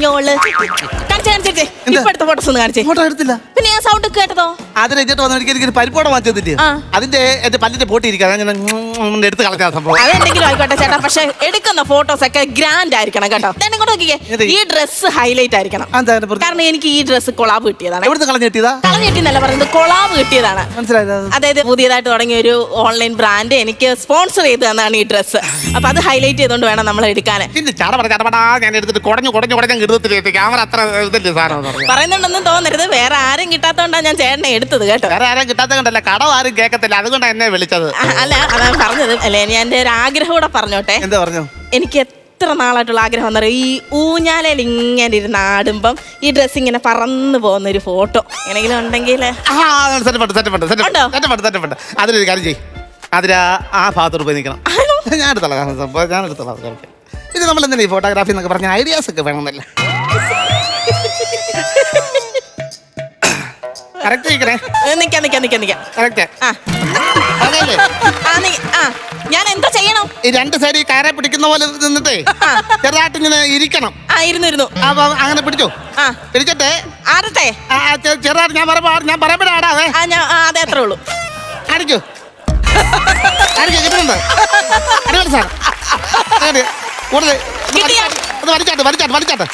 കുഞ്ഞോൾ. കാണിച്ചേ കാണിച്ചേ ഇപ്പൊ എടുത്ത ഫോട്ടോസ് ഒന്ന് കാണിച്ചേ. ഫോട്ടോ എടുത്തില്ല. പിന്നെ ഞാൻ സൗണ്ട് കേട്ടതോ? അതിന് എന്നിട്ട് വന്ന എനിക്ക് എനിക്ക് പരിപ്പോടെ വാങ്ങിച്ചതില്ലേ ആ. അതിന്റെ എന്റെ പല്ലിന്റെ പൊട്ടി ഇരിക്കാൻ ഞാൻ എടുത്ത് കളഞ്ഞ ആ സംഭവം. അതെന്തെങ്കിലും ആയിക്കോട്ടെ ചേട്ടാ പക്ഷെ എടുക്കുന്ന ഫോട്ടോസ് ഒക്കെ ഗ്രാൻഡ് ആയിരിക്കണം കേട്ടോ. ഞാൻ ഇങ്ങോട്ട് നോക്കിക്കേ? ഈ ഡ്രസ്സ് ഹൈലൈറ്റ് ആയിരിക്കണം. എന്താ അതിനെ കുറിച്ച്? കാരണം എനിക്ക് ഈ ഡ്രസ്സ് കൊളാബ് കിട്ടിയതാണ്. എവിടുന്ന് കളഞ്ഞു കിട്ടിയതാ? കളഞ്ഞു പറയുന്നത് കൊളാബ് കിട്ടിയതാണ്. മനസ്സിലായത് അതായത് പുതിയതായിട്ട് തുടങ്ങിയ ഒരു ഓൺലൈൻ ബ്രാൻഡ് എനിക്ക് സ്പോൺസർ ചെയ്ത് തന്നാണ് ഈ ഡ്രസ്സ് അപ്പൊ അത് ഹൈലൈറ്റ് ചെയ്തുകൊണ്ട് വേണം നമ്മൾ എടുക്കാൻ പിന്നെ ചടപട ചടപടാ ഞാൻ എടുത്തിട്ട് കുടഞ്ഞു കുടഞ്ഞു കുടഞ്ഞു എടുത്തിട്ട് ക്യാമറ അത്ര ഇതല്ലേ സാധനം എന്ന് പറഞ്ഞാ. പറയുന്നുണ്ടെന്നും തോന്നരുത്. വേറെ ആരും കിട്ടാത്തോണ്ടാണ് ഞാൻ ചേട്ടനെ എടുത്തത് കേട്ടോ. വേറെ ആരും കിട്ടാത്ത കണ്ടല്ല? കടം ആരും കേൾക്കത്തില്ല അതുകൊണ്ടാണ് എന്നെ വിളിച്ചത്. അല്ല അതാണ് പറഞ്ഞത്. അല്ലേ ഞാൻ എന്റെ ഒരു ആഗ്രഹം കൂടെ പറഞ്ഞോട്ടെ. എന്താ പറഞ്ഞു? എനിക്ക് എത്ര നാളായിട്ടുള്ള ആഗ്രഹം എന്നറിയോ ഈ ഊഞ്ഞാലയിൽ ഇങ്ങനെ ഇരുന്ന് ആടുമ്പം ഈ ഡ്രസ്സ് ഇങ്ങനെ പറന്നു പോകുന്ന ഒരു ഫോട്ടോ. എങ്ങനെങ്കിലും ഉണ്ടെങ്കിൽ അതിലൊരു കാര്യം ചെയ്യും. അതിൽ ആ ഭാഗത്തോട് പോയി നിൽക്കണം ഞാൻ എടുത്തോളാം സംഭവം. ഞാൻ എടുത്തോളാം ഇത് നമ്മൾ എന്തിനാ ഈ ഫോട്ടോഗ്രാഫി എന്നൊക്കെ പറഞ്ഞ ഐഡിയാസ് ഒക്കെ വേണമെന്നല്ല? കറക്റ്റ് ചെയ്യിക്കണേ നിക്കാം നിക്കാം നിക്കാം നിക്കാം. കറക്റ്റ് ആ. അതല്ലേ ആ നി- ആ. ഞാൻ എന്താ ചെയ്യണം? ഈ രണ്ട് സൈഡ് ഈ കയറെ പിടിക്കുന്ന പോലെ നിന്നിട്ടേ ചെറുതായിട്ട് ഇങ്ങനെ ഇരിക്കണം. ആ ഇരുന്നു ഇരുന്നു. അപ്പൊ അങ്ങനെ പിടിച്ചോ? ആ. പിടിച്ചിട്ട്? ആടട്ടെ. ആ, ആ, ചെ- ചെറുതായിട്ട് ഞാൻ പറയുമ്പോ ഞാൻ പറയുമ്പോഴേ ആടാവേ ആ ഞാൻ ആ അതെ അത്രേ ഉള്ളൂ. അടിക്കൂ അടിക്കൂ കിട്ടുന്നുണ്ട്? സാർ. കൂടുതൽ. കിട്ടിയോ? ഇത് വലിച്ചാട്ട് വലിച്ചാട്ട് വലിച്ചാട്ട്.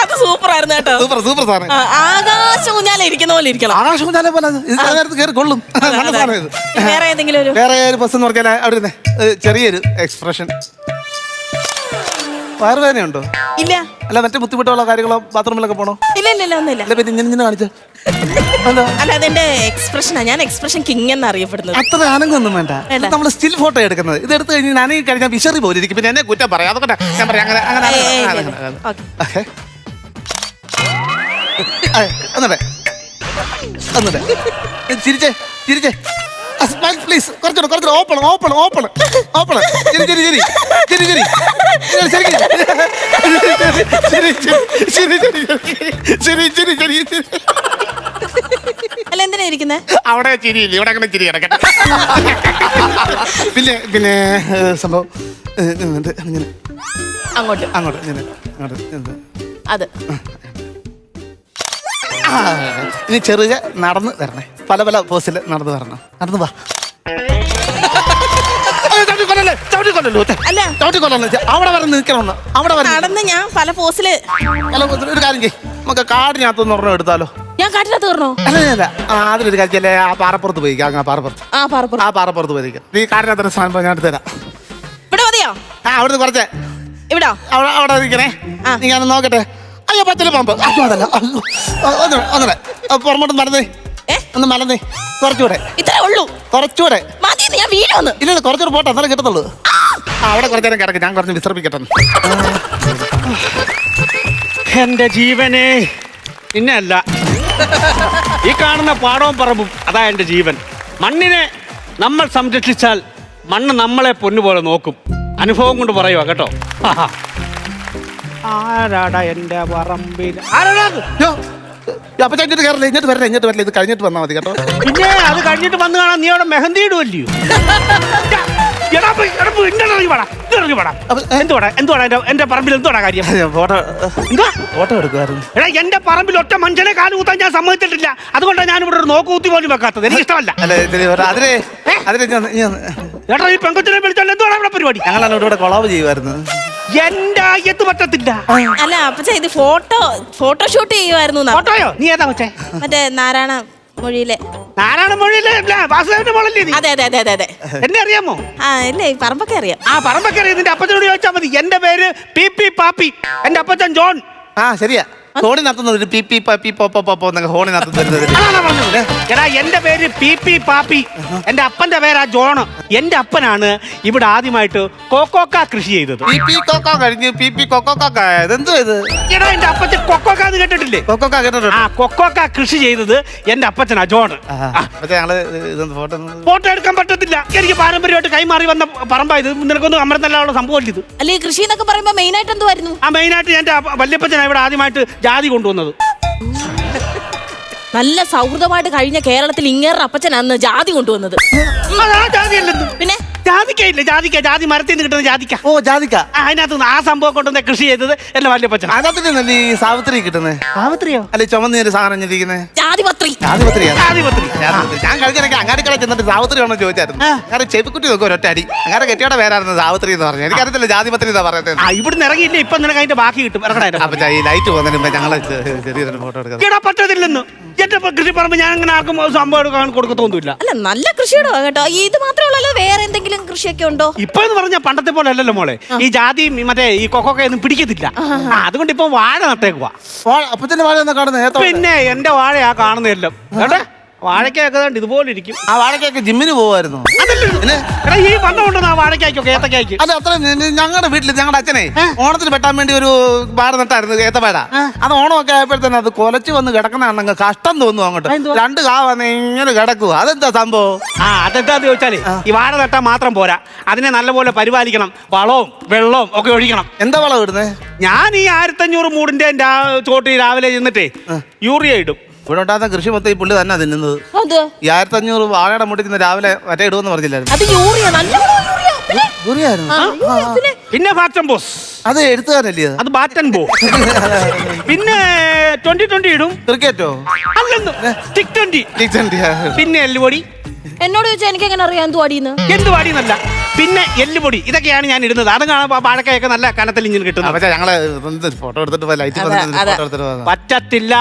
അത് സൂപ്പർ ആയിരുന്നു കേട്ടോ. സൂപ്പർ സൂപ്പർ ആ, ആകാശ ഊഞ്ഞാല ഇരിക്കുന്ന പോലെ ഇരിക്കണം. ആകാശം ചാലെ പോലെ കയറി കൊള്ളും. നല്ല അതെ. സാധനം ഇത്. വേറെ ഏതെങ്കിലും ഒരു? വേറെ ഒരു ബസ് എന്ന് പറഞ്ഞാൽ അവിടെ ചെറിയൊരു എക്സ്പ്രഷൻ. വയറുവേദനയുണ്ടോ? ഇല്ല. അല്ല മറ്റേ ബുദ്ധിമുട്ടുള്ള കാര്യങ്ങളോ ബാത്റൂമിലൊക്കെ പോണോ? ഇല്ല ഇല്ല ഇല്ല ഒന്നുമില്ല. അല്ല പിന്നെ ഇങ്ങനെ കാണിച്ചു. അല്ല അതെന്റെ എക്സ്പ്രഷനാ ഞാൻ എക്സ്പ്രഷൻ കിങ് എന്ന് അറിയപ്പെടുന്നത് അത്ര ആനങ്ങൊന്നും വേണ്ട. നമ്മൾ സ്റ്റിൽ ഫോട്ടോ എടുക്കുന്നത്. ഇത് എടുത്തു കഴിഞ്ഞ് ഞാൻ കഴിഞ്ഞാൽ വിശറി പോലെ ഇരിക്കും. പിന്നെ എന്നെ കുറ്റം പറയാം. അതൊക്കെ ഞാൻ പറയാം. അങ്ങനെ അങ്ങനെ ഒന്നുടെ. ഒന്നുടെ. ചിരിച്ചേ ചിരിച്ചേ. Smile please. കുറച്ചുകൂടെ കുറച്ചുകൂടെ. Open open open. ഓപ്പൺ. ശരി ശരി ശരി. ശരി ശരി. ശരി ശരി. ശരി ശരി ശരി. ശരി ശരി അല്ല എന്തിനാ ഇരിക്കുന്നത് അവിടെ ചിരിയില്ല ഇവിടെ അങ്ങനെ ചിരി കിടക്കട്ടെ പിന്നെ പിന്നെ സംഭവം ഏ, ഇങ്ങോട്ട് ഇങ്ങനെ. അങ്ങോട്ട്. അങ്ങോട്ട് ഇങ്ങനെ. അങ്ങോട്ട് ഇങ്ങനെ. അത്. ആ, ഇനി ചെറുക നടന്ന് വരണേ. പല പല പോസിൽ നടന്നു പറഞ്ഞു നടന്നു വാ. അവിടെ വരെ നിൽക്കണമെന്ന്. അവിടെ വരെ നടന്ന് ഞാൻ പല പോസിൽ ഒരു കാര്യം ചെയ്യ്. നമുക്ക് കാടിനകത്തൊന്ന് ഒരെണ്ണം എടുത്താലോ? ഞാൻ കാട്ടിനകത്ത് കയറണോ അല്ല അതിലൊരു കാര്യം ആ പാറപ്പുറത്ത് പോയി. ആ പാറപ്പുറത്ത്. ആ പാറപ്പുറത്ത്. ആ പാറപ്പുറത്ത് പോയി നിൽക്കാം. നീ കാടിനകത്തൊരു സാധനം ഞാൻ എടുത്തുതരാം ഇവിടെ മതിയോ? ആ അവിടുന്ന് കുറച്ച്. ഇവിടോ. അവിടെ അവിടെ നിൽക്കണേ. നീ ഞാൻ നോക്കട്ടെ. അയ്യോ പമ്പ്. അതല്ല. ഒന്നുകൂടെ പുറമോട്ട് ഏ? ഒന്ന് മലന്നേ. കുറച്ചുകൂടെ. ഇത്രേ ഉള്ളൂ. കുറച്ചുകൂടെ. മതി ഞാൻ വീഴുമെന്ന് ഇല്ല ഇല്ല, കുറച്ചുകൂടെ പോട്ടെ എന്നാലും കിട്ടത്തുള്ളൂ. ആ. അവിടെ കുറച്ച് നേരം കിടക്ക് ഞാൻ കുറച്ച് വിശ്രമിക്കട്ടെ. എന്റെ ജീവനെ നിന്നല്ല ഈ കാണുന്ന പാടവും പറമ്പും അതാ എന്റെ ജീവൻ. മണ്ണിനെ നമ്മൾ സംരക്ഷിച്ചാൽ മണ്ണ് നമ്മളെ പൊന്നുപോലെ നോക്കും. അനുഭവം കൊണ്ട് പറയുക കേട്ടോ. ആരാടാ എന്റെ പറമ്പിൽ? ആരാടാ യ്യോ, അപ്പൊ ഇങ്ങോട്ട് കയറില്ല ഇങ്ങോട്ട് വരല്ലേ? ഇങ്ങോട്ട് വരല്ലേ? ഇത് കഴിഞ്ഞിട്ട് വന്നാൽ മതി കേട്ടോ. പിന്നെ അത് കഴിഞ്ഞിട്ട് വന്ന് കാണാൻ നീ അവിടെ മെഹന്തി എന്തുവാടാ എന്റെ പറമ്പിൽ എന്തുവാടാ കാര്യം? ഫോട്ടോ എടുക്കുമായിരുന്നു എടാ എന്റെ പറമ്പിൽ ഒറ്റ മനുഷ്യനെ കാൽ കൂത്താൻ ഞാൻ സമ്മതിച്ചിട്ടില്ല. അതുകൊണ്ടാണ് ഞാൻ ഇവിടെ ഒരു നോക്ക് കുത്തി പോലും വെക്കാത്തത്. എനിക്ക് ഇഷ്ടമല്ല. അതിൽ അതിൽ എടാ ഈ പെങ്കൊച്ചിനെ വിളിച്ചോണ്ട് എന്തുവാണ് ഇവിടെ പരിപാടി? ഞങ്ങളാണ് ഇവിടെ കൊളാവ് ചെയ്യുമായിരുന്നു എന്റെ ആയത്ത് പറ്റത്തില്ല. അല്ല അപ്പച്ച ഇത് ഫോട്ടോ ഫോട്ടോഷൂട്ട് ചെയ്യുമായിരുന്നു ഫോട്ടോയോ? നീ ഏതാ വെച്ചേ മറ്റേ നാരായണ മൊഴിയിലെ. നാരായണ മൊഴിയിലെ വാസുദേവന്റെ മോളല്ലേ നീ? അതെ അതെ അതെ അതെ അതെ. എന്നെ അറിയാമോ? ആ ഇല്ല ഈ പറമ്പൊക്കെ അറിയാം. ആ പറമ്പൊക്കെ അറിയാം. നിന്റെ അപ്പച്ചനോട് ചോദിച്ചാൽ മതി. എന്റെ പേര് പി പി പാപ്പി. എന്റെ അപ്പച്ചൻ ജോൺ. ആ ശരിയാ. ഹോണി നടത്തുന്നത് പി പി പി പോ പോ പോ പോ എന്നൊക്കെ ഹോണി നടത്തുന്നത് എടാ എന്റെ പേര് പി പി പാപ്പി. എന്റെ അപ്പന്റെ പേരാ ജോണ് എന്റെ അപ്പനാണ് ഇവിടെ ആദ്യമായിട്ട് കൊക്കോക്ക കൃഷി ചെയ്തത്. പി പി കൊക്കോ കഴിഞ്ഞ്. പി പി കൊക്കോക്ക എന്തോ ഇത്? എടാ എന്റെ അപ്പച്ചൻ കൊക്കോക്ക എന്ന് കേട്ടിട്ടില്ലേ? കൊക്കോക്ക കേട്ടിട്ടുണ്ട്. ആ കൊക്കോക്ക കൃഷി ചെയ്തത് എന്റെ അപ്പച്ചനാ ജോണ് ഞങ്ങൾ ഇതൊന്ന് ഫോട്ടോ ഫോട്ടോ എടുക്കാൻ പറ്റത്തില്ല. എനിക്ക് പാരമ്പര്യമായിട്ട് കൈമാറി വന്ന പറമ്പായത് നിനക്കൊന്നും അമൃതല്ലാനുള്ള സംഭവം ഇത്. അല്ലെ കൃഷി എന്നൊക്കെ പറയുമ്പോ മെയിൻ ആയിട്ട് എന്തുവായിരുന്നു? ആ മെയിനായിട്ട് എന്റെ അപ്പ- വല്യപ്പച്ചനാ ഇവിടെ ആദ്യമായിട്ട് ജാതി കൊണ്ടുവന്നത്. നല്ല സൗഹൃദമായിട്ട് കഴിഞ്ഞ കേരളത്തിൽ ഇങ്ങേറെ അപ്പച്ചൻ അന്ന് ജാതി കൊണ്ടുവന്നത്. പിന്നെ? ജാതിക്കയില്ല ജാതിക്ക ജാതി മരത്തിൽ നിന്ന് കിട്ടുന്ന ജാതിക്ക. ഓ ജാതിക്ക. ആ, അതിനകത്ത് നിന്ന് ആ സംഭവം കൊണ്ടുവന്ന കൃഷി ചെയ്തത് എന്റെ വല്യപ്പച്ചൻ അതിനകത്തല്ലേ ഈ സാവിത്രി കിട്ടുന്നത് സാവിത്രിയോ? അല്ലെ ചുമന്നൊരു സാധനം ഇരിക്കുന്നത് ജാതിപത്രി ജാതിപത്രിയാണ് ജാതിപത്രി ഞാൻ കഴിഞ്ഞിടയ്ക്ക് അങ്ങാടിക്കട ചെന്നിട്ട് സാവിത്രി ആണോ ചോദിച്ചായിരുന്നു. അങ്ങനെ ചെവിക്കുട്ടി നോക്കും ഒരൊറ്റ അടി. അങ്ങനെ കെട്ടിയുടെ പേരായിരുന്നു സാവിത്രി എന്ന് പറഞ്ഞു എനിക്കറിയത്തില്ല ജാതിപത്രി എന്നാ പറയുന്നത്. ആ ഇവിടുന്ന് ഇറങ്ങിയില്ല? ഇപ്പൊ നിനക്ക് അതിന്റെ ബാക്കി കിട്ടും. ഇറങ്ങണ അപ്പൊ ഈ ലൈറ്റ് പോകുന്നതിന് മുമ്പ് ഞങ്ങൾ ചെറിയൊരു ഫോട്ടോ എടുക്കാം. പറ്റത്തില്ലെന്ന് എന്റെ കൃഷി പറമ്പ് ഞാൻ അങ്ങനെ ആർക്കും സംഭവം എടുക്കാൻ കൊടുക്കത്തൊന്നുമില്ല. അല്ല നല്ല കൃഷിയുടെ കേട്ടോ. ഇത് മാത്രമല്ലല്ലോ വേറെ എന്തെങ്കിലും കൃഷിയൊക്കെ ഉണ്ടോ? ഇപ്പൊ എന്ന് പറഞ്ഞ പണ്ടത്തെ പോലെ അല്ലല്ലോ മോളെ. ഈ ജാതി മറ്റേ ഈ കൊക്കൊക്കെ ഒന്നും പിടിക്കത്തില്ല. ആ, അതുകൊണ്ട് ഇപ്പൊ വാഴ നട്ടേക്കുവാ. അപ്പൊ തന്നെ വാഴ ഒന്ന് കാണുന്നത് ഏത്തോ പിന്നെ എന്റെ വാഴയാ കാണുന്നതെല്ലാം. കേട്ടെ വാഴയ്ക്കൊക്കെ ദാണ്ട് ഇതുപോലെ ഇരിക്കും ആ വാഴക്കായ്ക്ക് ജിമ്മിന് പോവായിരുന്നു. എടാ ഈ വണ്ണം ഉണ്ടെന്ന് ആ വാഴക്കായ്ക്കൊക്കെ ഏത്തക്കായ്ക്ക് അല്ല അത്ര ഞങ്ങളുടെ വീട്ടിൽ ഞങ്ങളുടെ അച്ഛനെ ഓണത്തിന് വെട്ടാൻ വേണ്ടി ഒരു വാഴ നട്ടായിരുന്നു ഏത്തപാട അത് ഓണമൊക്കെ ആയപ്പോഴത്തേന് അത് കൊലച്ച് വന്ന് കിടക്കുന്നതാണെങ്കിൽ കഷ്ടം തോന്നുന്നു അങ്ങോട്ട്. രണ്ട് കാ വന്ന് ഇങ്ങനെ കിടക്കുക അതെന്താ സംഭവം? ആ അതെന്താന്ന് ചോദിച്ചാൽ ഈ വാഴ നട്ടാൽ മാത്രം പോരാ. അതിനെ നല്ലപോലെ പരിപാലിക്കണം. വളവും വെള്ളവും ഒക്കെ ഒഴിക്കണം. എന്താ വളം ഇടുന്നത് ഞാൻ ഈ ആയിരത്തഞ്ഞൂറ് മൂടിന്റെ ചോട്ടി രാവിലെ ചെന്നിട്ടേ യൂറിയ ഇടും. ഇവിടെ ഉണ്ടാകുന്ന കൃഷി മൊത്തം ഈ പുള്ളി തന്നെ തിന്നുന്നത്. അത്? ഈ ആയിരത്തി അഞ്ഞൂറ് വാഴയുടെ മുട്ടിൽ രാവിലെ മറ്റേ ഇടുമെന്ന് പറഞ്ഞില്ലായിരുന്നു. അത് യൂറിയ നല്ല യൂറിയ. പിന്നെ? ദുരിയായിരുന്നു ആ, യൂറിയ, പിന്നെ? പിന്നെ ഫാക്ടം ബോസ്. അത് എഴുത്തുകാരല്ലേ അത്? അത് ബാറ്റൻ ബോ പിന്നെ ട്വന്റി ട്വന്റി ഇടും. ക്രിക്കറ്റോ? അല്ലെന്ന്. Stick twenty. പിന്നെ എല്ലുപൊടി. എന്നോട് ചോദിച്ചാൽ എനിക്ക് എങ്ങനെ അറിയാം എന്തു അടിയെന്ന് എന്ത് പാടിയെന്നല്ല പിന്നെ എല്ലുപൊടി. ഇതൊക്കെയാണ് ഞാൻ ഇടുന്നത്. അത് കാണാൻ വാഴക്കയൊക്കെ നല്ല കനത്തിൽ ഇങ്ങനെ കിട്ടുന്നത്. പക്ഷേ ഞങ്ങൾ ഫോട്ടോ എടുത്തിട്ട് ലൈറ്റ് അതെ, അതെ. പറ്റത്തില്ല.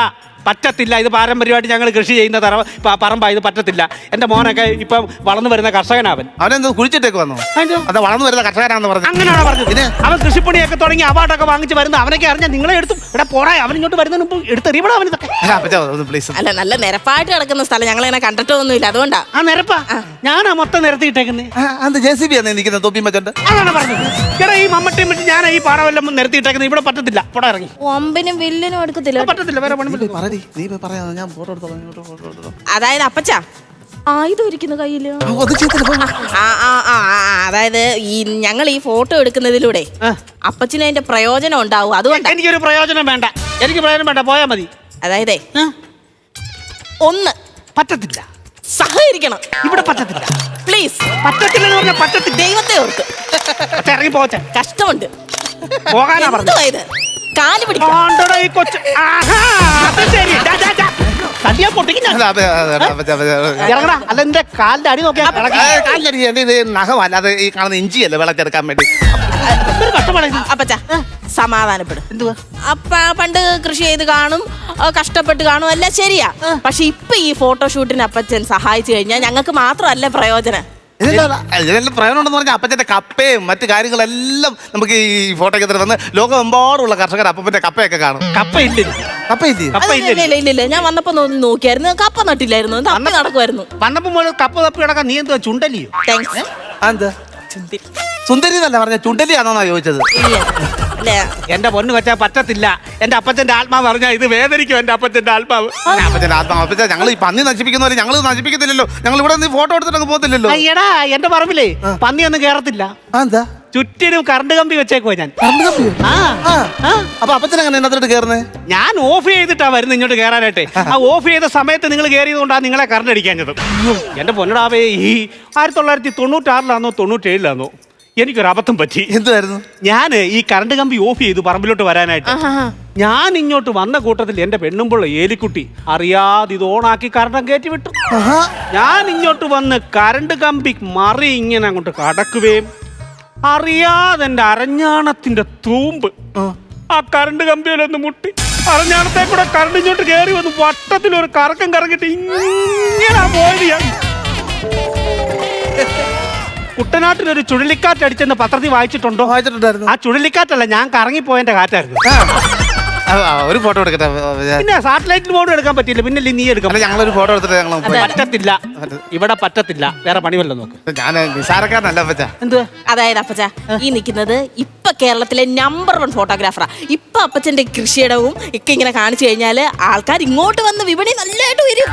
പറ്റത്തില്ല. ഇത് പാരമ്പര്യമായിട്ട് ഞങ്ങൾ കൃഷി ചെയ്യുന്ന തറ പറമ്പ ഇത് പറ്റത്തില്ല. എന്റെ മോനൊക്കെ ഇപ്പം വളർന്നു വരുന്ന കർഷകനാവൻ. അവനെന്തോ കുഴിച്ചിട്ടേക്ക് വന്നു. അത് വളർന്നു വരുന്ന കർഷകനാണെന്ന് പറഞ്ഞു. അങ്ങനെയാണ് പറഞ്ഞത്? അവൻ കൃഷിപ്പണിയൊക്കെ തുടങ്ങി അവാർഡൊക്കെ വാങ്ങിച്ച് വരുന്ന അവനൊക്കെ അറിഞ്ഞാൽ നിങ്ങളെ എടുത്തു ഇവിടെ പോടാ അവൻ ഇങ്ങോട്ട് വരുന്നതിന് മുമ്പ് എടുത്തെറിയപ്പെടാ അവൻ പ്ലീസ് അല്ല നല്ല നിരപ്പായിട്ട് കിടക്കുന്ന സ്ഥലം. ഞങ്ങൾ ഇങ്ങനെ കണ്ടിട്ടൊന്നുമില്ല. അതുകൊണ്ടാ. ആ നിരപ്പാ? ഞാനാ മൊത്തം നിരത്തിയിട്ടേക്കുന്നത് അത് ജെ സി ബി ആണ് നിൽക്കുന്നത്? തൊപ്പി മച്ചണ്ട്. അതാണ് പറഞ്ഞത്. എടാ ഈ മമ്മട്ടി ഞാൻ ഈ പാടമെല്ലാം നിരത്തിയിട്ടേക്കുന്നത് ഇവിടെ പറ്റത്തില്ല. പോടാ ഇറങ്ങി. ഒമ്പിനും വില്ലിനും എടുക്കത്തില്ല. പറ്റത്തില്ല വേറെ പണി നീ പറയാ. ഞാൻ ഫോട്ടോ എടുത്തോളാം. ഇങ്ങോട്ട് ഫോട്ടോ എടുത്തോളാം അതായത് അപ്പച്ച? ആയുധം ഇരിക്കുന്ന കയ്യിൽ. ആ, അത് ചെയ്തില്ല, പോ. ആ ആ ആ ആ, അതായത് ഈ ഞങ്ങൾ ഈ ഫോട്ടോ എടുക്കുന്നതിലൂടെ ആ. അപ്പച്ചന് അതിന്റെ പ്രയോജനം ഉണ്ടാവും. അതുകൊണ്ടാ. എനിക്കൊരു പ്രയോജനം വേണ്ട. എനിക്ക് പ്രയോജനം വേണ്ട. പോയാ മതി. അതായത് ആ, ഒന്ന് പറ്റത്തില്ല. സഹകരിക്കണം. ഇവിടെ പറ്റത്തില്ല. പ്ലീസ് പറ്റത്തില്ല എന്ന് പറഞ്ഞാൽ പറ്റത്തില്ല. ദൈവത്തെ ഓർക്ക്. അച്ഛാ, ഇറങ്ങി പോച്ച കഷ്ടമുണ്ട്. പോകാനാ പറഞ്ഞു എന്തുവാ ഇത്? കാൽ ആണ്ടടാ ഈ കൊച്ച്. ആഹാ, അത് ശരി. ഡാ, ഡാ, ഡാ. തല്ലിയാ പൊട്ടിക്കും ഞാൻ. അല്ല, അപ്പ- അപ്പ- അപ്പച്ചാ, അപ്പച്ചാ, ഇറങ്ങടാ. അല്ല എന്റെ കാലിന്റെ അടി നോക്കിയാ ആ, കാലിലടി, എന്റെ ഇത്? നഖമല്ല അത് ഈ കാണുന്ന ഇഞ്ചിയല്ലേ വേണ്ടി? ഒരു കഷ്ടപ്പാടാ അപ്പച്ച സമാധാനപ്പെടും. എന്തുവാ? അപ്പ പണ്ട് കൃഷി ചെയ്ത് കാണും ആ, കഷ്ടപ്പെട്ട് കാണും എല്ലാം ശരിയാ. പക്ഷെ ഇപ്പൊ ഈ ഫോട്ടോഷൂട്ടിന് അപ്പച്ചൻ സഹായിച്ചു കഴിഞ്ഞാൽ ഞങ്ങൾക്ക് മാത്രമല്ല പ്രയോജനം. ഇതിലെന്താ? ഇതിലെല്ലാം പ്രയോജനം ഉണ്ടെന്ന് പറഞ്ഞാൽ അപ്പച്ചന്റെ കപ്പയും മറ്റു കാര്യങ്ങളെല്ലാം നമുക്ക് ഈ ഫോട്ടോയ്ക്ക് തന്നെ ലോകമെമ്പാടുള്ള കർഷകർ അപ്പന്റെ കപ്പയൊക്കെ കാണും. കപ്പ ഇല്ല എനിക്ക്. കപ്പയില്ലേ? ഇല്ല ഇല്ല ഇല്ല ഞാൻ വന്നപ്പോ ഒന്ന് നോക്കിയായിരുന്നു. കപ്പ നട്ടില്ലായിരുന്നു. തപ്പി നടക്കുമായിരുന്നു വന്നപ്പോ മുതൽ കപ്പ തപ്പി കിടക്കാൻ നീ എന്താ ചുണ്ടലിയോ? താങ്ക്സ് എന്താ? സുന്ദരി എന്നല്ല പറഞ്ഞ ചുണ്ടലിയാണോന്നാ ചോദിച്ചത്? അല്ല. എന്റെ പൊന്നു വെച്ചാൽ പറ്റത്തില്ല. എന്റെ അപ്പച്ചന്റെ ആത്മാവ് പറഞ്ഞാൽ ഇത് വേദനിക്കും എന്റെ അപ്പച്ചന്റെ ആത്മാവ്. അപ്പച്ചന്റെ ആത്മാവ് അപ്പച്ച ഞങ്ങൾ ഈ പന്നി നശിപ്പിക്കുന്ന പോലെ ഞങ്ങൾ നശിപ്പിക്കത്തില്ലല്ലോ. ഞങ്ങൾ ഇവിടെ നിന്ന് ഫോട്ടോ എടുത്തിട്ട് അങ്ങ് പോകത്തില്ലല്ലോ അയ്യടാ എന്റെ പറമ്പിലേ പന്നി ഒന്നും കേറത്തില്ല. ആ, എന്താ? ചുറ്റിനും കറണ്ട് കമ്പി വെച്ചേക്കുവാ ഞാൻ. കറണ്ട് കമ്പിയോ? ആ. ആ. ആ. അപ്പൊ അപ്പച്ചൻ അങ്ങനെ കയറുന്നേ ഞാൻ ഓഫ് ചെയ്തിട്ടാ വരുന്നത് ഇങ്ങോട്ട് കയറാനായിട്ട് ആ. ഓഫ് ചെയ്ത സമയത്ത് നിങ്ങൾ കയറിയത് കൊണ്ടാണ് നിങ്ങളെ കറണ്ട് അടിക്കാഞ്ഞത്. എന്റെ പൊന്നടാവേ ഈ ആയിരത്തി തൊള്ളായിരത്തി തൊണ്ണൂറ്റാറിലാണോ തൊണ്ണൂറ്റേഴിലാണോ എനിക്കൊരു അബദ്ധം പറ്റി. എന്തായിരുന്നു ഞാൻ ഈ കറണ്ട് കമ്പി ഓഫ് ചെയ്തു പറമ്പിലോട്ട് വരാനായിട്ട്. ഞാൻ ഇങ്ങോട്ട് വന്ന കൂട്ടത്തിൽ എന്റെ പെണ്ണുമ്പോൾ ഏലിക്കുട്ടി അറിയാതെ ഇത് ഓണാക്കി കറണ്ടം കയറ്റി വിട്ടു. ഞാൻ ഇങ്ങോട്ട് വന്ന് കറണ്ട് കമ്പി മറി ഇങ്ങനെ അങ്ങോട്ട് കടക്കുകയും അറിയാതെ എന്റെ അരഞ്ഞാണത്തിന്റെ തൂമ്പ്. ആ. കറണ്ട് കമ്പിയിലൊന്ന് മുട്ടി. അരഞ്ഞാണത്തെ കൂടെ കറണ്ട് ഇങ്ങോട്ട് കയറി വന്ന് വട്ടത്തിൽ ഒരു കറക്കം കറങ്ങിട്ട് ഇങ്ങനെ പോയത് ഞാൻ. കുട്ടനാട്ടിൽ ഒരു ചുഴലിക്കാറ്റ് അടിച്ചെന്ന് പത്രത്തിൽ വായിച്ചിട്ടുണ്ടോ? വായിച്ചിട്ടുണ്ടായിരുന്നു. ആ ചുഴലിക്കാറ്റല്ല ഞാൻ കറങ്ങിപ്പോയതിന്റെ കാറ്റായിരുന്നു. ഒരു ഫോട്ടോ എടുക്കട്ടെ പിന്നെ സാറ്റലൈറ്റിൽ ഫോട്ടോ എടുക്കാൻ പറ്റില്ല പിന്നെ നീ എടുക്കാം. അല്ല ഞങ്ങളൊരു ഫോട്ടോ എടുത്തിട്ട് ഞങ്ങൾ പറ്റത്തില്ല. ഇവിടെ പറ്റത്തില്ല. വേറെ പണി വല്ല നോക്ക് ഞാൻ നിസാരക്കാരനല്ല അപ്പച്ച. എന്ത്? അതായത് അപ്പച്ച ഈ നിൽക്കുന്നത് ഇപ്പൊ കേരളത്തിലെ നമ്പർ വൺ ഫോട്ടോഗ്രാഫറാ ഇപ്പൊ അപ്പച്ചന്റെ കൃഷിയിടവും ഒക്കെ ഇങ്ങനെ കാണിച്ചു കഴിഞ്ഞാൽ ആൾക്കാർ ഇങ്ങോട്ട് വന്ന് വിപണി നല്ലതായിട്ട് വരും.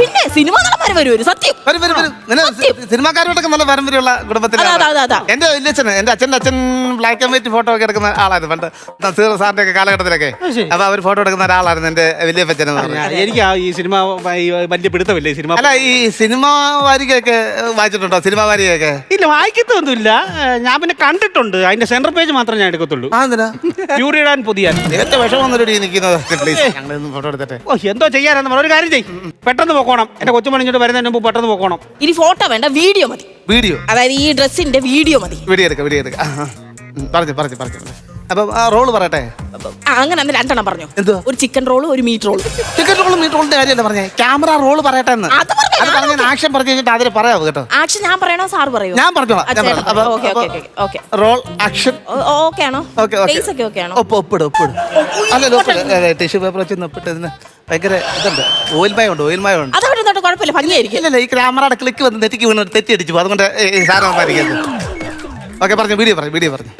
പിന്നെ സിനിമ നടന്മാർ വരും സത്യം. വരും വരും വരും. സിനിമാക്കാരോടൊക്കെ നല്ല പാരമ്പര്യമുള്ള കുടുംബത്തിലെ അതാ, അതാ, അതാ. എന്റെ വലിയച്ഛന് എന്റെ അച്ഛന്റെ അച്ഛൻ ബ്ലാക്ക് ആൻഡ് വൈറ്റ് ഫോട്ടോ ഒക്കെ എടുക്കുന്ന ആളായിരുന്നു പണ്ട്. സാറിന്റെ ഒക്കെ കാലഘട്ടത്തിലൊക്കെ. അപ്പൊ അവർ ഫോട്ടോ എടുക്കുന്ന ഒരാളായിരുന്നു എന്റെ വലിയ പച്ചനെന്ന് പറഞ്ഞത്. എനിക്ക് ഈ സിനിമ വലിയ പിടുത്തമില്ല ഈ സിനിമ. അല്ല ഈ സിനിമ വാരികയൊക്കെ വായിച്ചിട്ടുണ്ടോ? സിനിമ വാരികയൊക്കെ? ഇല്ല വായിക്കത്തൊന്നുമില്ല. ഞാൻ പിന്നെ കണ്ടിട്ടുണ്ട്. അതിന്റെ സെന്റർ പേജ് മാത്രമേ ഞാൻ എടുക്കത്തുള്ളൂ. പ്യൂരിടാൻ പുതിയ. നിൽക്കുന്നത്. Please photo എടുത്തിട്ടെ. ഓ എന്തോ ചെയ്യാനെന്ന് പറഞ്ഞ ഒരു കാര്യം ചെയ്യും. പെട്ടെന്ന് പോക്കോണം. എന്റെ കൊച്ചുമണിഞ്ഞോട് വരുന്നതിന് മുമ്പ് പെട്ടെന്ന് പോക്കോണം. ഇനി ഫോട്ടോ വേണ്ട വീഡിയോ മതി. വീഡിയോ അതായത് ഈ ഡ്രസ്സിന്റെ വീഡിയോ മതി. വീഡിയോ എടുക്കാം വീഡിയോ എടുക്കാം. പറഞ്ഞു പറഞ്ഞു പറഞ്ഞു. അപ്പം ആ റോൾ പറയട്ടെ? അങ്ങനെ അന്ന് രണ്ടെണ്ണം പറഞ്ഞു. എന്തുവാ? ഒരു ചിക്കൻ റോൾ ഒരു meat roll. Ticket roll meat റോളിന്റെ കാര്യമല്ല പറഞ്ഞേ? ക്യാമറ റോൾ പറയട്ടെ എന്ന്. അത് പറഞ്ഞോ, അത് പറഞ്ഞ ആക്ഷൻ പറഞ്ഞു കഴിഞ്ഞിട്ട് അതിൽ പറയാവൂ കേട്ടോ? ആക്ഷൻ ഞാൻ പറയണോ? സാർ പറയൂ? ഞാൻ പറഞ്ഞോളാം ഞാൻ പറയാം. അപ്പൊ- ഓക്കെ അപ്പൊ okay okay roll action. Okay ആണോ ഓക്കെ ഓക്കെ. Face ഒക്കെ ഓക്കെ ആണോ ഒപ്പ് ഒപ്പിട് ഒപ്പിട്. അല്ലല്ലോ ഒപ്പിട്. ടിഷ്യൂ പേപ്പർ വെച്ച് ഒപ്പിട്ട് ഇതിന് ഭയങ്കര ഇതുണ്ട്. ഓയിൽ മയം ഉണ്ട് ഓയിൽ മയം ഉണ്ട്. അതവിടെ നിന്നോട്ട് കുഴപ്പമില്ല ഭംഗിയായിരിക്കും. ഇല്ലല്ല ഈ ക്യാമറയുടെ ക്ലിക്ക് വന്ന് തെറ്റിക്ക് വീണ് തെറ്റി അടിച്ചു പോകും. അതുകൊണ്ട് സാധനം ഓക്കെ പറഞ്ഞു വീഡിയോ പറഞ്ഞു വീഡിയോ പറഞ്ഞു.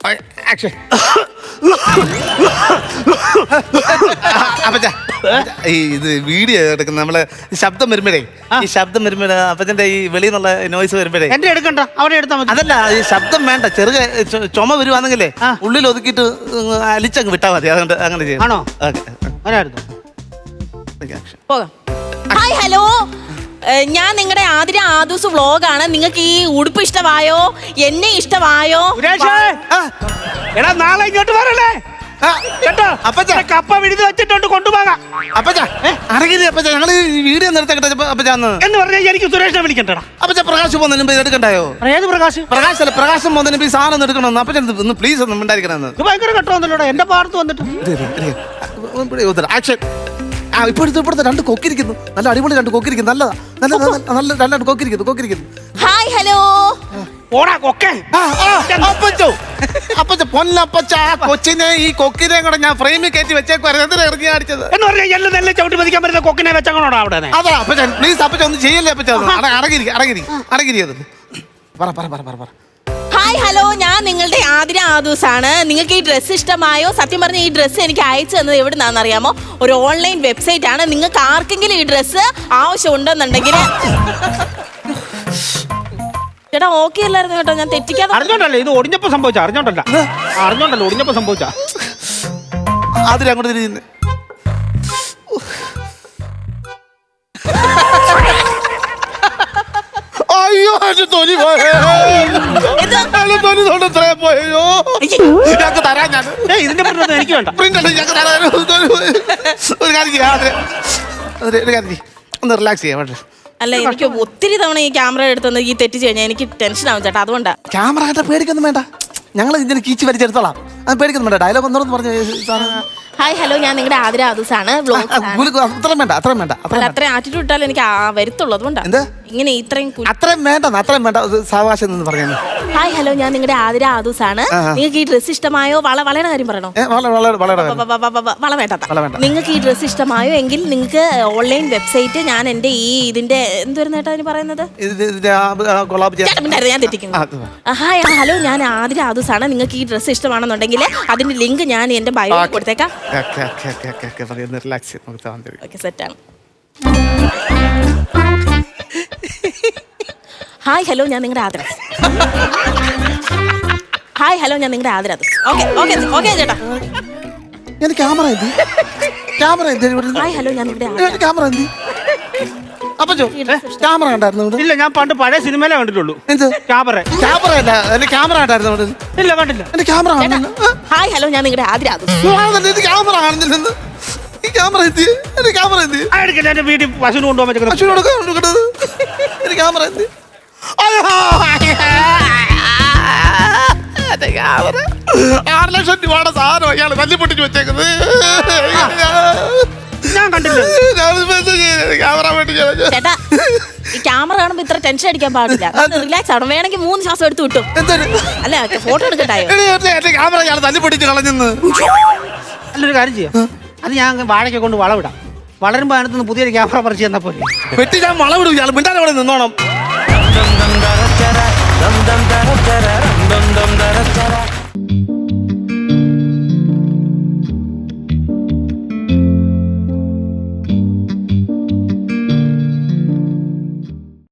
ആക്ഷൻ. അപ്പച്ച ഈ ഇത് വീഡിയോ എടുക്കുന്ന നമ്മൾ ശബ്ദം വരുമ്പോഴേ ഈ ശബ്ദം വരുമ്പോഴേ അപ്പച്ചന്റെ ഈ വെളിയിൽ നിന്നുള്ള നോയ്സ് വരുമ്പോഴേ. എന്റെ എടുക്കണ്ട അവിടെ എടുത്താൽ മതി. അതല്ല ഈ ശബ്ദം വേണ്ട ചെറുക ചുമ വരുവാണെങ്കിലേ ഉള്ളിൽ ഒതുക്കിയിട്ട് ഇങ്ങ് അലിച്ചങ്ങ് വിട്ടാൽ മതി അതുകൊണ്ട് അങ്ങനെ ചെയ്യാം ആണോ? ഓക്കെ. പോകാം. ഹായ് ഹലോ ഞാൻ നിങ്ങളുടെ ആതിര ആദൂസ് വ്ലോഗാണ് നിങ്ങൾക്ക് ഈ ഉടുപ്പ് ഇഷ്ടമായോ എന്നെ ഇഷ്ടമായോ എടാ നാളെ ഇങ്ങോട്ട് വരല്ലേ കപ്പ വിഴുതി വെച്ചിട്ടുണ്ട് കൊണ്ടുപോകാം അപ്പച്ച അടങ്ങിരി അപ്പച്ച ഞങ്ങൾ ഈ വീഡിയോ എന്ന് പറഞ്ഞാൽ എനിക്ക് സുരേഷിനെ വിളിക്കണ്ടടാ അപ്പച്ച പ്രകാശ് പോകുന്നതിന് എടുക്കണ്ടായോ ഏത് പ്രകാശ് പ്രകാശ് അല്ല പ്രകാശം പോകുന്നതിന് മുമ്പ് ഈ സാധനം ഒന്ന് എടുക്കണമെന്ന് അപ്പച്ച ഒന്ന് പ്ലീസ് ഒന്ന് ഉണ്ടായിരിക്കണമെന്ന് ഇത് ഭയങ്കര കെട്ടോ എന്റെ പാടത്ത് വന്നിട്ട് ആക്ഷൻ ആ ഇപ്പോഴത്തെ ഇപ്പോഴത്തെ രണ്ട് കൊക്കിരിക്കുന്നു. നല്ല അടിപൊളി രണ്ട് കൊക്കിരിക്കുന്നു. നല്ലതാ. നല്ല നല്ല നല്ല രണ്ട് കൊക്കിരിക്കുന്നു കൊക്കിരിക്കുന്നു. Hi hello. ഓടാ കൊക്കേ. ആ, ആ, അപ്പച്ചോ. അപ്പച്ച പൊന്നപ്പച്ച ആ കൊച്ചിനെ ഈ കൊക്കിനെ കൂടെ ഞാൻ ഫ്രെയിമിൽ കയറ്റി വെച്ചേക്കുവായിരുന്നു. എന്തിനാ ഇറങ്ങി അടിച്ചത് എന്ന് പറഞ്ഞാൽ എല്ലാം നെല്ല് ചവിട്ടി പറ്റുന്ന കൊക്കിനെ വെച്ചങ്ങോടാ അവിടെ. അതാ അപ്പച്ച പ്ലീസ് അപ്പച്ച ഒന്ന് ചെയ്യല്ലേ അപ്പച്ച ഒന്ന്. അട- അടങ്ങിരി പറ പറ പറ പറ പറ. ഹായ് ഹലോ ഞാൻ നിങ്ങളുടെ ആതിര ആദൂസ് ആണ് നിങ്ങൾക്ക് ഈ ഡ്രസ്സ് ഇഷ്ടമായോ? സത്യം പറഞ്ഞ ഈ ഡ്രസ്സ് എനിക്ക് അയച്ചു തന്നത് എവിടെ നിന്നാണെന്ന് അറിയാമോ? ഒരു ഓൺലൈൻ വെബ്സൈറ്റ് ആണ്. നിങ്ങൾക്ക് ആർക്കെങ്കിലും ഈ ഡ്രസ്സ് ആവശ്യമുണ്ടെന്നുണ്ടെങ്കിൽ ചേട്ടാ ഓക്കെ അല്ലായിരുന്നു കേട്ടോ. ഞാൻ തെറ്റിക്കാതെ അറിഞ്ഞോണ്ടല്ലേ? ഇത് ഒടിഞ്ഞപ്പോ സംഭവിച്ച അറിഞ്ഞോണ്ടല്ല. അറിഞ്ഞോണ്ടല്ലോ ഒടിഞ്ഞപ്പോ സംഭവിച്ച അതിലങ്ങോട്ട് തിരിയുന്നു അയ്യോ എന്റെ തൊലി പോയോ. തൊലി തൊണ്ട് ഇത്രയും പോയോ. ഞങ്ങൾക്ക് തരാൻ ഞാൻ. ഏ ഇതിന്റെ പുറത്ത് എനിക്ക് വേണ്ട. പ്രിന്റ് ഉണ്ട് ഞങ്ങൾക്ക് തരാൻ ഒരു കാര്യം ചെയ്യാം ഒരു കാര്യം ചെയ്യ്. ഒന്ന് റിലാക്സ് ചെയ്യാം വേണ്ട അല്ല എനിക്ക് ഒത്തിരി തവണ ഈ ക്യാമറ എടുത്തുനിന്ന് ഈ തെറ്റ് കഴിഞ്ഞാൽ എനിക്ക് ടെൻഷൻ ആവും ചേട്ടാ അതുകൊണ്ടാ. ക്യാമറ കണ്ട പേടിക്കൊന്നും വേണ്ട. ഞങ്ങൾ ഇതിന് കീച്ച് വലിച്ചെടുത്തോളാം. അത് പേടിക്കൊന്നും വേണ്ട. ഡയലോഗ് ഒന്നോടൊന്ന് പറഞ്ഞു സാധനം ഹായ് ഹലോ ഞാൻ നിങ്ങളുടെ ആതിര ആദൂസ് ആണ്. വ്ളോഗ്സ് ആണ് അത്രയും വേണ്ട അത്രയും വേണ്ട അത്രയും ആറ്റിറ്റ്യൂഡ് ഇട്ടാൽ എനിക്ക് ആ വരുത്തുള്ളൂ അതുകൊണ്ടാണ് ഇങ്ങനെ ഇത്രയും അത്രയും വേണ്ട അത്രയും വേണ്ട സാവകാശം എന്ന് പറഞ്ഞു. ഹായ് ഹലോ ഞാൻ നിങ്ങളുടെ ആതിര ആദൂസ് ആണ് നിങ്ങൾക്ക് ഈ ഡ്രസ്സ് ഇഷ്ടമായോ? വള വളയുടെ കാര്യം പറയണോ? വള വേണ്ട നിങ്ങൾക്ക് ഈ ഡ്രസ്സ് ഇഷ്ടമായോ എങ്കിൽ നിങ്ങൾക്ക് ഓൺലൈൻ വെബ്സൈറ്റ് ഞാൻ എന്റെ ഈ ഇതിന്റെ എന്തുവരുന്ന ചേട്ടാ അതിന് പറയുന്നത്? ഞാൻ തെറ്റിക്കുന്നു. ഹായ് ഹലോ ഞാൻ ആതിര ആദൂസ് ആണ് നിങ്ങൾക്ക് ഈ ഡ്രസ്സ് ഇഷ്ടമാണെന്നുണ്ടെങ്കിൽ അതിന്റെ ലിങ്ക് ഞാൻ എന്റെ ബയോ. കൊടുത്തേക്കാം. ഓക്കെ സെറ്റാണ് ഹായ് ഹലോ ഞാൻ നിങ്ങളുടെ ആതിര. ഹായ് ഹലോ ഞാൻ നിങ്ങളുടെ ആദരാ ഓക്കെ ഓക്കെ ഓക്കെ ചേട്ടാ. ഞാൻ ക്യാമറ എന്തി? ക്യാമറ എന്തി? ഇവിടെ ഹായ് ഹലോ ഞാൻ നിങ്ങളുടെ ക്യാമറ എന്തി? അപ്പൊ ക്യാമറ കണ്ടായിരുന്നു ഇല്ല ഞാൻ പണ്ട് പഴയ സിനിമയിലേ കണ്ടിട്ടുള്ളൂ. എന്ത്? ക്യാമറ ക്യാമറ അല്ല എന്റെ ക്യാമറ കണ്ടായിരുന്നു ഇവിടെ. ഇല്ല കണ്ടില്ല. എന്റെ ക്യാമറ കണ്ടില്ല ഹായ് ഹലോ ഞാൻ നിങ്ങളുടെ ആതിര ഇത് ക്യാമറ കാണുന്നില്ലെന്ന് ഈ ക്യാമറ എന്തി? എന്റെ ക്യാമറ എന്തി? എന്റെ വീട്ടിൽ പശുവിന് കൊണ്ടുപോകാൻ വെച്ചേക്കുന്ന അച്ഛനോട് കൊടുക്കണത് എന്റെ ക്യാമറ എന്തി? ആറ് ലക്ഷം രൂപയുടെ സാധനം അയാൾ തല്ലി പൊട്ടിച്ച് വെച്ചേക്കുന്നത്. ഞാൻ കണ്ടില്ല. ക്യാമറ. ചേട്ടാ ഈ ക്യാമറ കാണുമ്പോ ഇത്ര ടെൻഷൻ അടിക്കാൻ പാടില്ല. റിലാക്സ് ആണ് വേണമെങ്കിൽ മൂന്ന് ശ്വാസം എടുത്ത് വിട്ടു. അല്ല ഫോട്ടോ എടുക്കട്ടായോ ക്യാമറ കളഞ്ഞെന്ന്. നല്ലൊരു കാര്യം ചെയ്യാം. അത് ഞാൻ വാഴയ്ക്ക് കൊണ്ട് വളവിടാം. വളരുമ്പോ അതിനകത്ത് പുതിയൊരു ക്യാമറ പറിച്ച് തന്നാ പോലെ വെട്ടി ഞാൻ വളവിടും. ഇയാൾ അവിടെ നിന്നോണം. தம் தம் தரச்சர தம் தம் தரச்சர தம் தம் தரச்சர